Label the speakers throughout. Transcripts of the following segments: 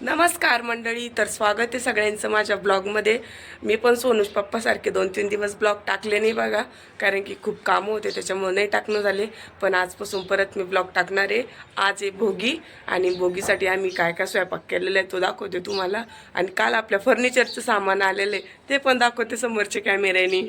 Speaker 1: नमस्कार मंडळी तर स्वागत आहे सगळ्यांचं माझ्या ब्लॉगमध्ये. मी पण सोनूज पप्पासारखे दोन तीन दिवस ब्लॉग टाकले नाही बघा कारण की खूप कामं होते त्याच्यामुळे नाही टाकणं झाले. पण आजपासून परत मी ब्लॉग टाकणार आहे. आज आहे भोगी आणि भोगीसाठी आम्ही काय काय स्वयंपाक केलेला आहे तो दाखवते तुम्हाला. आणि काल आपल्या फर्निचरचं सामान आलेलं आहे ते पण दाखवते समोरच्या कॅमेऱ्याने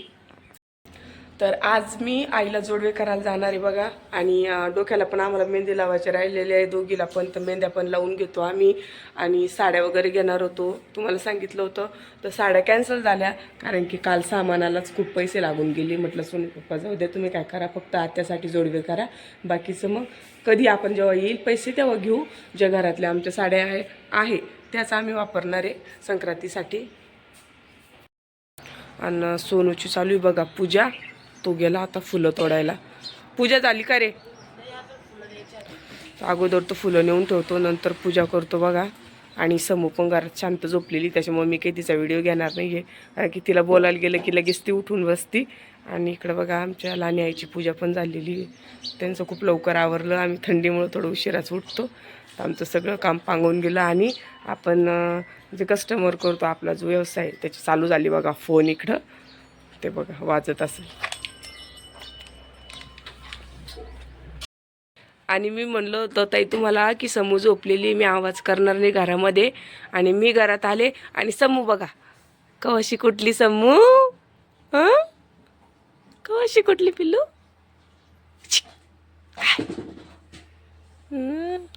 Speaker 1: तर आज मी आईला जोडवे करायला जाणार आहे बघा. आणि डोक्याला पण आम्हाला मेहंदी लावायची राहिलेली आहे. दोघीला पण तर मेहंद्या पण लावून घेतो आम्ही. आणि साड्या वगैरे घेणार होतो. तुम्हाला सांगितलं होतं. तर साड्या कॅन्सल झाल्या. कारण की काल सामानालाच खूप पैसे लागून गेले. म्हटलं सोनू पप्पा जाऊ द्या तुम्ही काय करा. फक्त आत्यासाठी जोडवे करा. बाकीचं मग कधी आपण जेव्हा येईल पैसे तेव्हा घेऊ. ज्या घरातल्या आमच्या साड्या आहे आहे त्याच आम्ही वापरणार आहे संक्रांतीसाठी. आणि सोनूची चालू आहे बघा पूजा. तो गेला आता फुलं तोडायला. पूजा झाली का रे? अगोदर तो फुलं नेऊन ठेवतो नंतर पूजा करतो बघा. आणि समू पण घरात शांत झोपलेली त्याच्यामुळे मी काही तिचा व्हिडिओ घेणार नाही आहे कारण की तिला बोलायला गेलं की लगेच ती उठून बसती. आणि इकडं बघा आमच्या लहान आईची पूजा पण झालेली आहे. त्यांचं खूप लवकर आवरलं. आम्ही थंडीमुळं थोडं उशिराच उठतो. तर आमचं सगळं काम पांगवून गेलं आणि आपण जे कस्टमर करतो आपला जो व्यवसाय आहे, त्याची चालू झाली बघा फोन इकडं. ते बघा वाजत असेल. आणि मी म्हणलं होतं ताई तुम्हाला की समू झोपलेली मी आवाज करणार नाही घरामध्ये आणि मी घरात आले आणि समू बघा कवाशी कुठली समू? हं? कवाशी कुठली पिल्लू?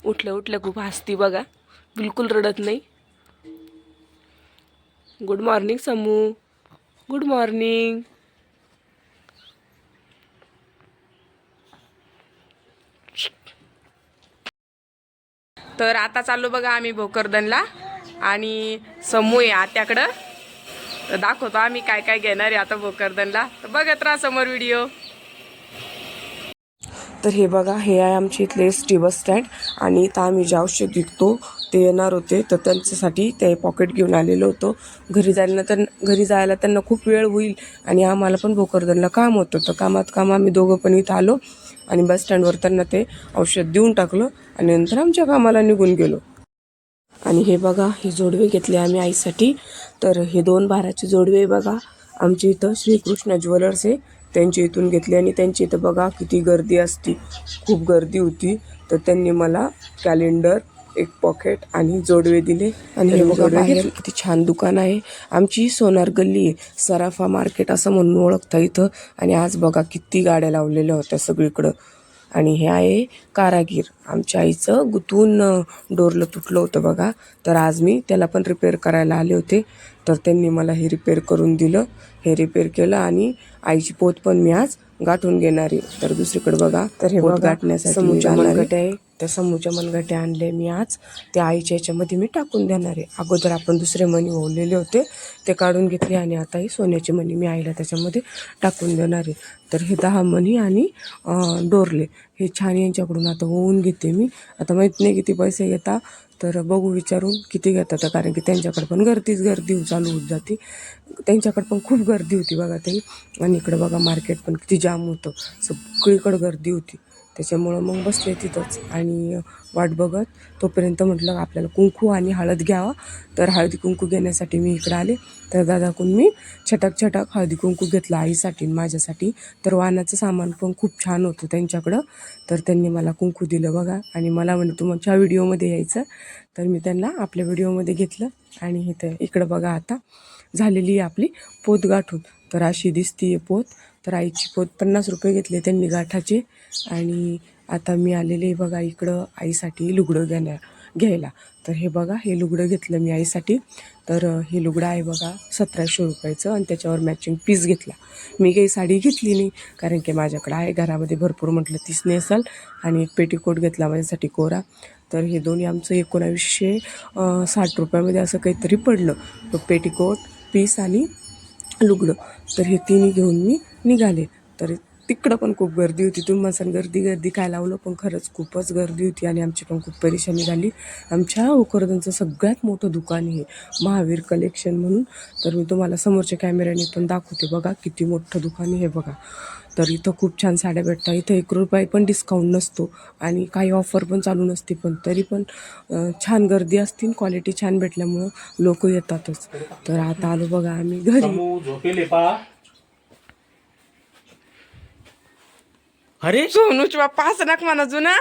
Speaker 1: उठलं उठलं खूप हसती बघा बिलकुल रडत नाही. Good morning Samu. Good morning तर आता चाललो बघा आम्ही भोकरदनला आणि समूह आहे आत्याकडं. तर दाखवतो आम्ही काय काय घेणार आहे आता भोकरदनला. तर बघत राहा समोर व्हिडिओ. तर हे बघा हे आहे आमच्या इथले एस टी बस स्टँड आणि इथं आम्ही जे औषध विकतो ते येणार होते. तर त्यांच्यासाठी ते पॉकेट घेऊन आलेलो होतो. घरी जायला तर घरी जायला त्यांना खूप वेळ होईल आणि आम्हाला पण भोकरदनला काम होतं. तर कामात काम आम्ही दोघं पण इथं आलो. आणि बस स्टँडवर त्यांना ते औषध देऊन टाकलं आणि नंतर आमच्या कामाला निघून गेलो. आणि हे बघा हे जोडवे घेतले आम्ही आईसाठी. तर हे दोन बाराचे जोडवे बघा. आमच्या इथं श्रीकृष्ण ज्वेलर्स आहे. त्यांच्या इथून घेतले आणि त्यांच्या इथं बघा किती गर्दी असती. खूप गर्दी होती. तर त्यांनी मला कॅलेंडर एक पॉकेट आणि जोडवे दिले. आणि हे किती छान दुकान आहे. आमची सोनार गल्ली आहे. सराफा मार्केट असं म्हणून ओळखता इथं. आणि आज बघा किती गाड्या लावलेल्या होत्या सगळीकडं. आणि हे आहे कारागीर. आमच्या आईचं गुतून डोरलं तुटलं होतं बघा. तर आज मी त्याला पण रिपेअर करायला आले होते. तर त्यांनी मला हे रिपेअर करून दिलं. हे रिपेअर केलं आणि आईची पोत पण मी आज गाठून घेणार. तर दुसरीकडे बघा तर हे गाठण्यासाठी समूच्या मनगटे आहे. त्या समूच्या मनगटे आणले मी आज. त्या आईच्या याच्यामध्ये मी टाकून देणार आहे. अगोदर आपण दुसरे मणी ओवलेले होते ते काढून घेतले आणि आता ही सोन्याची मणी मी आईला त्याच्यामध्ये टाकून देणार आहे. तर हे दहा मणी आणि डोरले. हे छान यांच्याकडून आता होऊन घेते मी. आता माहीत नाही किती पैसे घेता तर बघू विचारून किती घेतात कारण की त्यांच्याकडे पण गर्दीच गर्दी चालू होत जाते. त्यांच्याकडे पण खूप गर्दी होती बघा ते आणि इकडं बघा मार्केट पण किती जाम होतं. सगळीकडं गर्दी होती. त्याच्यामुळं मग बसले तिथंच. आणि वाट बघत तोपर्यंत म्हटलं आपल्याला कुंकू आणि हळद घ्यावा. तर हळदी कुंकू घेण्यासाठी मी इकडं आले. तर दादाकडून मी छटक छटक हळदी कुंकू घेतलं आईसाठी आणि माझ्यासाठी. तर वाहनाचं सामान पण खूप छान होतं त्यांच्याकडं. तर त्यांनी मला कुंकू दिलं बघा. आणि मला म्हणे तुमच्या व्हिडिओमध्ये यायचं. तर मी त्यांना आपल्या व्हिडिओमध्ये घेतलं. आणि इथं इकडं बघा आता. झालेली आहे आपली पोत गाठून तर अशी दिसती पोत. तर आईची पोत पन्नास रुपये घेतले त्यांनी गाठाचे. आणि आता मी आलेले बघा इकडं आईसाठी लुगडं घेण्या घ्यायला. तर हे बघा हे लुगडं घेतलं मी आईसाठी. तर हे लुगडं आहे बघा सतराशे रुपयाचं आणि त्याच्यावर मॅचिंग पीस घेतला. मी काही साडी घेतली नाही कारण की माझ्याकडं आहे. घरामध्ये भरपूर म्हटलं तीच नेसल. आणि एक पेटीकोट घेतला माझ्यासाठी कोरा. तर हे दोन्ही आमचं एकोणावीसशे साठ रुपयामध्ये असं काहीतरी पडलं. पेटीकोट पीस आणि लुगडं. तर हे तिन्ही घेऊन मी निघाले. तर तिकडं पण खूप गर्दी होती. तुम्हाला गर्दी गर्दी काय लावलं पण खरंच खूपच गर्दी होती आणि आमची पण खूप परेशानी झाली. आमच्या उकरदनचं सगळ्यात मोठं दुकान आहे महावीर कलेक्शन म्हणून. तर मी तुम्हाला समोरच्या कॅमेऱ्याने पण दाखवते बघा किती मोठं दुकान आहे बघा.
Speaker 2: तर इथं खूप छान साड्या भेटतात. इथं एक रुपये पण डिस्काउंट नसतो आणि काही ऑफर पण चालू नसते पण तरी पण छान गर्दी असते क्वालिटी छान भेटल्यामुळं लोक येतातच. तर आता आलो बघा आम्ही घरी
Speaker 3: समू झोपेले पा अरे?
Speaker 2: सोनूची बाप्पा असं नाक म्हणा जुना.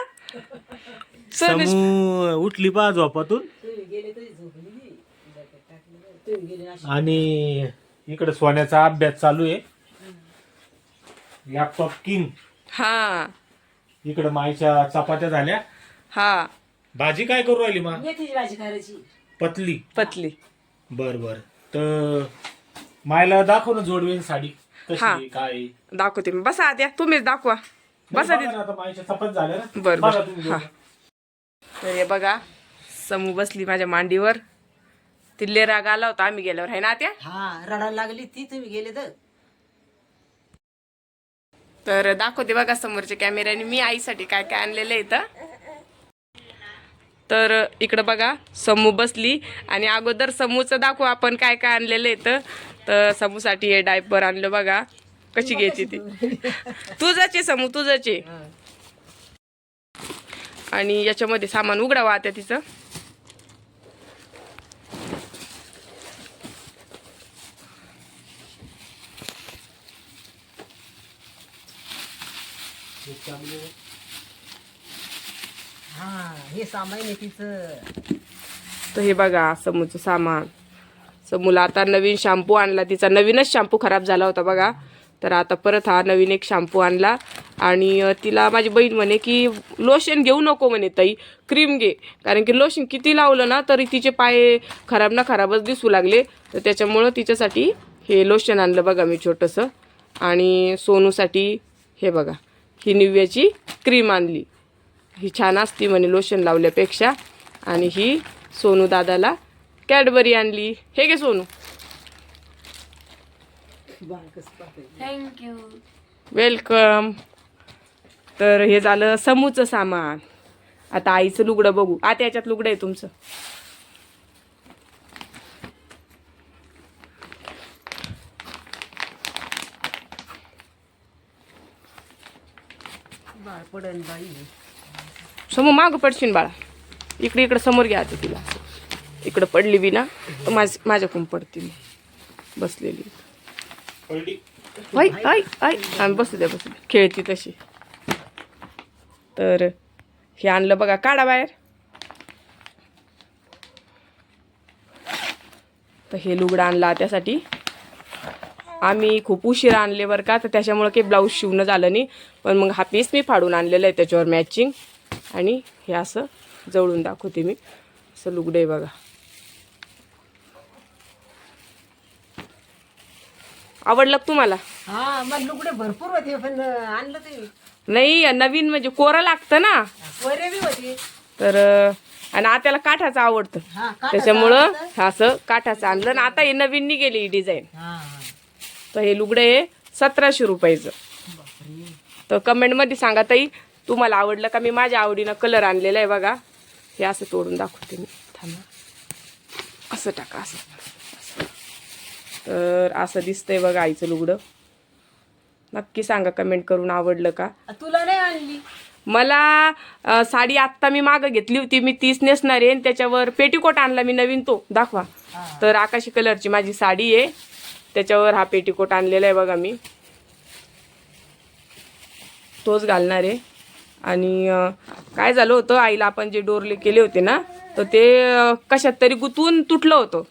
Speaker 2: सोनू
Speaker 3: समू उठली पा झोपातून. आणि इकडे सोन्याचा अभ्यास चालू आहे. लॅपटॉप किंग
Speaker 2: हा.
Speaker 3: इकडे माईच्या चपात्या झाल्या.
Speaker 2: हा.
Speaker 3: भाजी काय करू राहिली मा?
Speaker 4: मेथीची भाजी करायची.
Speaker 3: पतली.
Speaker 2: पतली.
Speaker 3: बर बर. तर मायला दाखव ना जोडवेन साडी कशी
Speaker 2: हा.
Speaker 3: आहे, काय आहे.
Speaker 2: दाखवते मी. बसा आद्या तुम्हीच दाखवा. बसा बर बर. हा. तर हे बघा समू बसली माझ्या मांडीवर. तिले राग आला होता आम्ही गेल्यावर. आहे ना त्या
Speaker 4: हा रडायला लागली ती तुम्ही गेले तर.
Speaker 2: तर दाखवते बघा समोरच्या कॅमेऱ्याने मी आईसाठी काय काय आणलेलं आहे इथं. तर इकडं बघा समू बसली. आणि अगोदर समूचं दाखवू आपण काय काय आणलेलं आहे तर समूसाठी हे डायपर आणलं बघा. कशी घ्यायची ती? तुझाचे समू तुझाचे आणि याच्यामध्ये सामान उघडावा आता तिचं.
Speaker 4: हा हे
Speaker 2: तर हे बघा समूचं सामान. समूला आता नवीन शॅम्पू आणला. तिचा नवीनच शॅम्पू खराब झाला होता बघा. तर आता परत हा नवीन एक शॅम्पू आणला. आणि तिला माझी बहीण म्हणे की लोशन घेऊ नको म्हणे ताई. क्रीम घे. कारण की लोशन किती लावलं ना तरी तिचे पाय खराब ना खराबच दिसू लागले. तर त्याच्यामुळं तिच्यासाठी हे लोशन आणलं बघा मी छोटंसं. आणि सोनूसाठी हे बघा ही निव्याची क्रीम आणली. ही छान असती म्हणे लोशन लावल्यापेक्षा. आणि ही सोनू दादाला कॅडबरी आणली. हे घे सोनू.
Speaker 5: थँक्यू
Speaker 2: वेलकम तर हे झालं समूचं सामान. आता आईचं लुगडं बघू. आता याच्यात लुगडं आहे तुमचं. समोर मागं पडशील बाळा. इकडे इकडे समोर घ्या आता तिला. इकडं पडली बी ना तर माझ माझ्याकडून पडते मी बसलेली.
Speaker 3: पडली
Speaker 2: ऐ ऐ आणि आम्ही बसू द्या बसू द्या खेळती तशी. तर हे आणलं बघा. काढा बाहेर. तर हे लुगडं आणला त्यासाठी. आम्ही खूप उशीर आणले बरं का. तर त्याच्यामुळं काही ब्लाऊज शिवणं झालं नाही. पण मग हा पीस मी फाडून आणलेला आहे त्याच्यावर मॅचिंग आणि हे असं जवळून दाखवते मी. असं लुगडं आहे बघा. आवडलं का तुम्हाला?
Speaker 4: हा मग लुगडे भरपूर होते पण आणलं ते.
Speaker 2: नाही नवीन म्हणजे कोरा लागतं ना.
Speaker 4: वरे बी होते.
Speaker 2: तर आणि आत्याला काठाचं आवडतं.
Speaker 4: हा काठाचं
Speaker 2: त्याच्यामुळं. असं काठाचं आणलं. आणि आता हे नवीन निघेली ही डिझाईन
Speaker 4: हा हा.
Speaker 2: तर हे लुगडं आहे सतराशे रुपयाचं. तर कमेंटमध्ये सांगा ताई तुम्हाला आवडलं का? मी माझ्या आवडीनं कलर आणलेला आहे बघा. हे असं तोडून दाखवते मी. थांबा. असं टाका असं. तर असं दिसतंय बघा आईचं लुगडं. नक्की सांगा कमेंट करून आवडलं का?
Speaker 4: तुला नाही आणली?
Speaker 2: मला अ, साडी आत्ता मी मागं घेतली होती मी तीच नेसणार आहे आणि त्याच्यावर पेटीकोट आणला मी नवीन तो. दाखवा. तर आकाशी कलरची माझी साडी आहे. त्याच्यावर हा पेटीकोट आणलेला आहे बघा मी. तोच घालणार आहे. आणि अ, काय झालं होतं आईला आपण जे डोरले केले होते ना तर ते अ, कशात तरी गुतवून तुटलं होतं.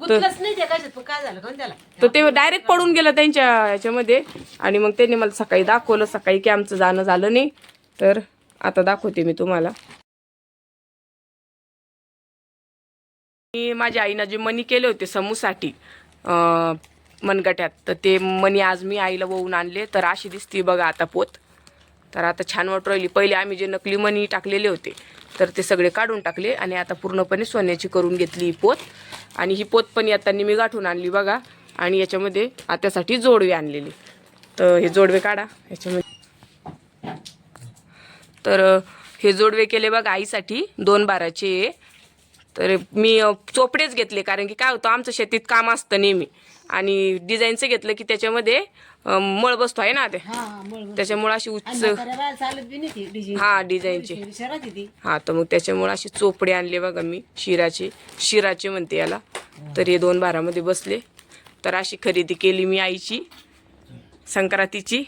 Speaker 4: गुतलंच नाही ते कशात पण काय झालं कोण त्याला
Speaker 2: तर ते डायरेक्ट पडून गेलं त्यांच्या ह्याच्यामध्ये आणि मग त्यांनी मला सकाळी दाखवलं सकाळी की आमचं जाणं झालं नाही. तर आता दाखवते मी तुम्हाला. मी माझ्या आईनं जे मनी केले होते समूसाठी अं, मनगट्यात तर ते मनी आज मी आईला वळून आणले. तर अशी दिसती बघा आता पोत. तर आता छान वाटू राहिली. पहिले आम्ही जे नकली मनी टाकलेले होते तर ते सगळे काढून टाकले आणि आता पूर्णपणे सोन्याची करून घेतली ही पोत. आणि ही पोत पण येताना मी गाठून आणली बघा. आणि याच्यामध्ये आत्यासाठी जोडवे आणलेले. तर हे जोडवे काढा. याच्यामध्ये तर हे जोडवे केले बघा आईसाठी. दोन बाराचे. तर मी चोपडेच घेतले. कारण की काय होतं आमचं शेतीत काम असतं नेहमी. आणि डिझाईनचं घेतलं की त्याच्यामध्ये मळ बसतो आहे ना ते?
Speaker 4: मळ
Speaker 2: त्याच्यामुळे अशी उच्च हा डिझाईनची. हा तर मग त्याच्यामुळे अशी चोपडे आणले बघा मी शिराचे. शिराचे म्हणते याला. तर हे दोन बारामध्ये बसले. तर अशी खरेदी केली मी आईची संक्रांतीची.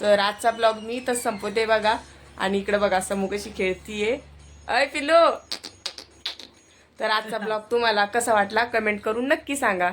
Speaker 2: तर आजचा ब्लॉग मी तर संपवते बघा. आणि इकडे बघा समूह कशी खेळतीये. अय पिल्लो! तर आजचा ब्लॉग तुम्हाला कसा वाटला कमेंट करून नक्की सांगा.